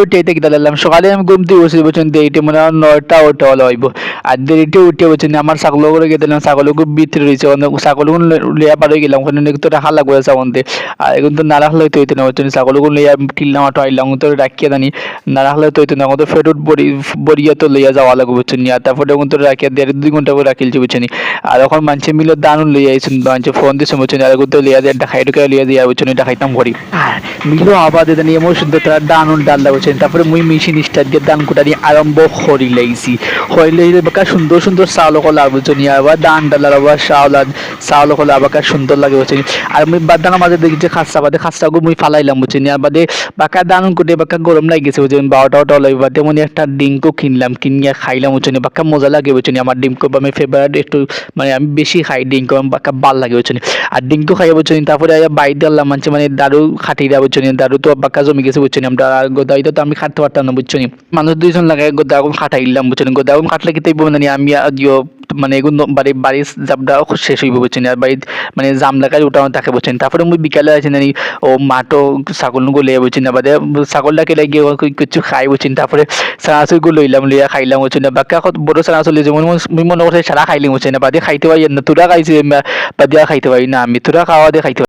উঠে দাঁড়ালাম সকালে আমি ঘুম থেকে বসে বলছেন দেরিতে মনে হয় নয়টা ওটা হলো হইব। আর দেরিতে উঠে বলছেন, আমার ছাগল করে গিয়ে দিলাম ছাগল খুব ভিতরে রয়েছে। ছাগল লিয়া পার হয়ে গেলাম। ওখানে তো রাখা লাগবে ছাগলতে আর এখন তো না রাখলে তো হইতো না। বলছেন, ছাগলগুলো লিয়া টিললাম আটো আইলাম তো রাখিয়ে দানি না। রাখলে তো হইতো না। তো ফেরত বড়ি, বড়িয়া তো লইয়া যাওয়া লাগবে বুঝছেন আর তারপরে এখন তো রাখিয়া দেড়, দুই ঘণ্টা করে রাখিলছি বুঝছেন আর এখন মানুষে মিলে দানুন লইয়া আইসুন মানুষে ফোন দিয়েছে বুঝছেন আর এখন তো লিয়া দিয়ে দেখাই ঢুকে লিয়া দিয়া বুঝছেন দেখাইতাম ঘড়ি। মিলো জানি, এমন সুন্দর তারা দানুন ডাল্লা বুঝছেন তারপরে মুই মেশিন স্টার্ট দিয়ে দান কুটানি আরম্ভ করি লাইছি। হইলে বাকা সুন্দর সুন্দর চাউল কলা বুঝছেন আবার দান ডালার আবার চাউল চাউল কলা আবার সুন্দর লাগে বুঝছেন আর মুই বাদানের মাঝে দেখি যে খাস্তা বাদে, খাস্তাগু মুই ফালাইলাম বুঝছেন আর বাদে বাকা দানুন কুটে বাকা গরম লাগে গেছে বুঝছেন বারোটা ওটা লাগে বাদে মনে একটা ডিঙ্কও কিনলাম, কিনিয়া খাইলাম বুঝছেন বাকা মজা লাগে বুঝছেন আমার ডিঙ্কো আমি ফেভারিট একটু মানে আমি বেশি খাই ডিঙ্কো আমার বাকা ভালো লাগে বুঝছেন আর ডিঙ্কো খাইয়া বুঝছেন তারপরে বাইর দিলাম মানে দারু খাটি খাটিরা বুঝছেন দারু তো বাকা জমি গেছে বুঝছেন আমরা গোদাইতে তো আমি খাটতে পারতাম না বুঝছেন মানুষ দুইজন লাগে গোদাগুন খাটাইলাম বুঝছেন গোদাগুন খাটলে কি তাইব মানে আমি মানে এগুলো বাড়ি বাড়ির জাবটা শেষ হইব বুঝছেন আর বাড়ির মানে জাম লাগাই ওটা থাকে বুঝছেন তারপরে মুই বিকালে আছে জানি ও মাটো ছাগলগুলো বুঝছেন আবার ছাগলটাকে লাগিয়ে কিছু খাই বুঝছেন তারপরে চানাচুরগুলো লইলাম, লইয়া খাইলাম বুঝছেন বাকি এখন বড় চানাচুর লিয়েছে মনে মনে করছে সারা খাইলি বুঝছেন বাদে খাইতে পারি না, তোরা খাইছে বাদিয়া খাইতে পারি না, আমি তোরা খাওয়া দিয়ে খাইতে